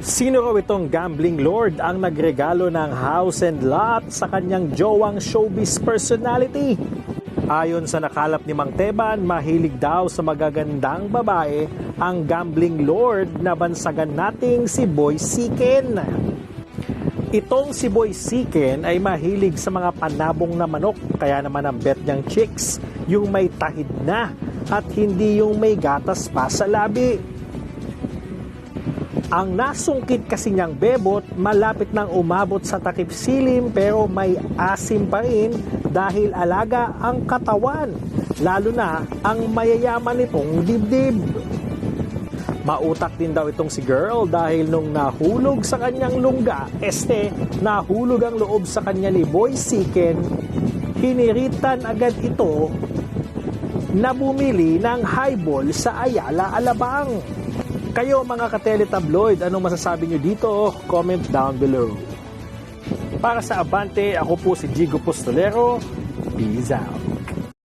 Sino raw itong gambling lord ang nagregalo ng house and lot sa kanyang jowang showbiz personality? Ayon sa nakalap ni Mang Teban, mahilig daw sa magagandang babae ang gambling lord na bansagan nating si Boy Siken. Itong si Boy Siken ay mahilig sa mga panabong na manok kaya naman ang bet niyang chicks yung may tahid na at hindi yung may gatas pa sa labi. Ang nasungkit kasi niyang bebot malapit nang umabot sa takip silim pero may asim pa rin dahil alaga ang katawan, lalo na ang mayayaman nitong dibdib. Mautak din daw itong si girl dahil nung nahulog sa kanyang lungga, este, nahulog ang loob sa kanya ni Boy Siken, hiniritan agad ito na bumili ng highball sa Ayala Alabang. Kayo mga katele-tabloid, anong masasabi nyo dito? Comment down below. Para sa Abante, ako po si Jigo Postolero. Peace out.